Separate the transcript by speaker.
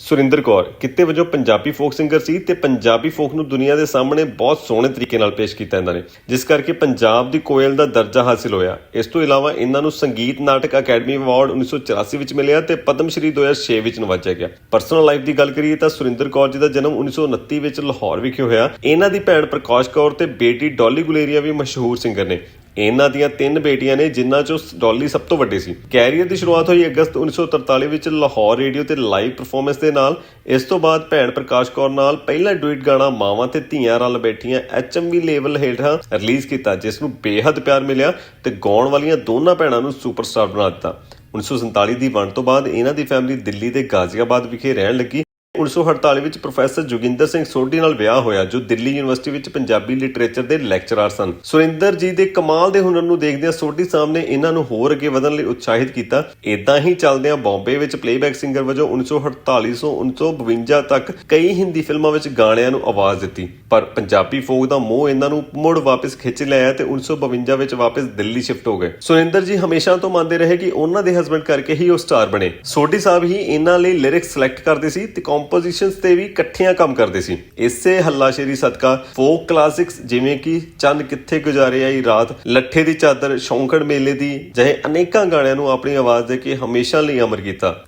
Speaker 1: ਸੁਰਿੰਦਰ ਕੌਰ, ਕਿੱਤੇ ਵਜੋਂ Punjabi folk singer ਸੀ ਤੇ ਪੰਜਾਬੀ ਫੋਕ ਨੂੰ ਦੁਨੀਆ ਦੇ ਸਾਹਮਣੇ ਬਹੁਤ ਸੋਹਣੇ ਤਰੀਕੇ ਨਾਲ ਪੇਸ਼ ਕੀਤਾ ਇਹਨਾਂ ਨੇ, ਜਿਸ ਕਰਕੇ ਪੰਜਾਬ ਦੀ ਕੋਇਲ ਦਾ ਦਰਜਾ ਹਾਸਿਲ ਹੋਇਆ। ਇਸ ਤੋਂ ਇਲਾਵਾ ਇਹਨਾਂ ਨੂੰ ਸੰਗੀਤ ਨਾਟਕ ਅਕੈਡਮੀ ਅਵਾਰਡ 1984 ਵਿੱਚ ਮਿਲਿਆ ਤੇ ਪਦਮ ਸ਼੍ਰੀ 2006 ਵਿੱਚ ਨਵਾਜਿਆ ਗਿਆ। ਪਰਸਨਲ ਲਾਈਫ ਦੀ ਗੱਲ ਕਰੀਏ ਤਾਂ ਸੁਰਿੰਦਰ ਕੌਰ ਜੀ ਦਾ ਜਨਮ 1929 ਵਿੱਚ ਲਾਹੌਰ ਵਿਖੇ ਹੋਇਆ। ਇਹਨਾਂ ਦੀ ਭੈਣ ਪ੍ਰਕਾਸ਼ ਕੌਰ ਤੇ ਬੇਟੀ ਡੋਲੀ ਗੁਲੇਰੀਆ ਵੀ ਮਸ਼ਹੂਰ ਸਿੰਗਰ ਨੇ। ਇਹਨਾਂ ਦੀਆਂ ਤਿੰਨ ਬੇਟੀਆਂ ਨੇ, ਜਿਨ੍ਹਾਂ ਚੋਂ ਡੋਲੀ ਸਭ ਤੋਂ ਵੱਡੀ ਸੀ। ਕੈਰੀਅਰ ਦੀ ਸ਼ੁਰੂਆਤ ਹੋਈ ਅਗਸਤ 1943 ਵਿੱਚ ਲਾਹੌਰ ਰੇਡੀਓ ਤੇ ਲਾਈਵ ਪਰਫਾਰਮੈਂਸ ਦੇ ਨਾਲ। ਇਸ ਤੋਂ ਬਾਅਦ ਭੈਣ ਪ੍ਰਕਾਸ਼ ਕੌਰ ਨਾਲ ਪਹਿਲਾ ਡੁਇਟ ਗਾਣਾ ਮਾਵਾਂ ਤੇ ਧੀਆਂ ਰਲ ਬੈਠੀਆਂ ਐਚਐਮਵੀ ਲੈਵਲ ਹੇਠਾਂ ਰਿਲੀਜ਼ ਕੀਤਾ, ਜਿਸ ਨੂੰ ਬੇਹੱਦ ਪਿਆਰ ਮਿਲਿਆ ਤੇ ਗਾਉਣ ਵਾਲੀਆਂ ਦੋਨਾਂ ਭੈਣਾਂ ਨੂੰ ਸੁਪਰਸਟਾਰ ਬਣਾ ਦਿੱਤਾ। 1947 ਦੀ ਵੰਡ ਤੋਂ ਬਾਅਦ ਇਹਨਾਂ ਦੀ ਫੈਮਿਲੀ ਦਿੱਲੀ ਦੇ ਗਾਜ਼ੀਆਬਾਦ ਵਿਖੇ ਰਹਿਣ ਲੱਗੀ। 1948 ਵਿੱਚ ਪ੍ਰੋਫੈਸਰ ਜੋਗਿੰਦਰ ਸਿੰਘ ਸੋਢੀ ਨਾਲ ਵਿਆਹ ਹੋਇਆ, ਜੋ ਦਿੱਲੀ ਯੂਨੀਵਰਸਿਟੀ ਵਿੱਚ ਪੰਜਾਬੀ ਲਿਟਰੇਚਰ ਦੇ ਲੈਕਚਰਰ ਸਨ। ਸੁਰਿੰਦਰ ਜੀ ਦੇ ਕਮਾਲ ਦੇ ਹੁਨਰ ਨੂੰ ਦੇਖਦਿਆਂ ਸੋਢੀ ਸਾਹਿਬ ਨੇ ਇਹਨਾਂ ਨੂੰ ਹੋਰ ਅੱਗੇ ਵਧਣ ਲਈ ਉਤਸ਼ਾਹਿਤ ਕੀਤਾ। ਇਦਾਂ ਹੀ ਚੱਲਦਿਆਂ ਬੰਬੇ ਵਿੱਚ ਪਲੇਬੈਕ ਸਿੰਗਰ ਵਜੋਂ 1948 ਤੋਂ 1952 ਤੱਕ ਕਈ ਹਿੰਦੀ ਫਿਲਮਾਂ ਵਿੱਚ ਗਾਣਿਆਂ ਨੂੰ ਆਵਾਜ਼ ਦਿੱਤੀ। ਪਰ ਪੰਜਾਬੀ ਫੋਕ ਦਾ ਮੋਹ ਇਹਨਾਂ ਨੂੰ ਮੁੜ ਵਾਪਸ ਖਿੱਚ ਲਿਆ ਤੇ 1952 ਵਿੱਚ ਵਾਪਸ ਦਿੱਲੀ ਸ਼ਿਫਟ ਹੋ ਗਏ। ਸੁਰਿੰਦਰ ਜੀ ਹਮੇਸ਼ਾ ਤੋਂ ਮੰਨਦੇ ਰਹੇ ਕਿ ਉਹਨਾਂ ਦੇ ਹਸਬੰਡ ਕਰਕੇ ਹੀ ਉਹ ਸਟਾਰ ਬਣੇ। ਸੋਢੀ ਸਾਹਿਬ ਹੀ ਇਹਨਾਂ ਲਈ ਲਿਰਿਕਸ ਸਿਲੈਕਟ ਕਰਦੇ ਸੀ ਤੇ ਕੰਪੋਜੀਸ਼ਨਸ ਤੇ ਵੀ ਇਕੱਠੀਆਂ ਕੰਮ ਕਰਦੇ ਸੀ। ਇਸੇ ਹੱਲਾਸ਼ੇਰੀ ਸਦਕਾ ਫੋਕ ਕਲਾਸਿਕਸ ਜਿਵੇਂ ਕਿ ਚੰਨ ਕਿੱਥੇ ਗੁਜ਼ਾਰੇ ਆਈ ਰਾਤ, ਲੱਠੇ ਦੀ ਚਾਦਰ ਸ਼ੌਂਕੜ ਮੇਲੇ ਦੀ, ਜਿਹੇ ਅਨੇਕਾਂ ਗਾਣਿਆਂ ਨੂੰ ਆਪਣੀ ਆਵਾਜ਼ ਦੇ ਕੇ ਹਮੇਸ਼ਾ ਲਈ ਅਮਰ ਕੀਤਾ।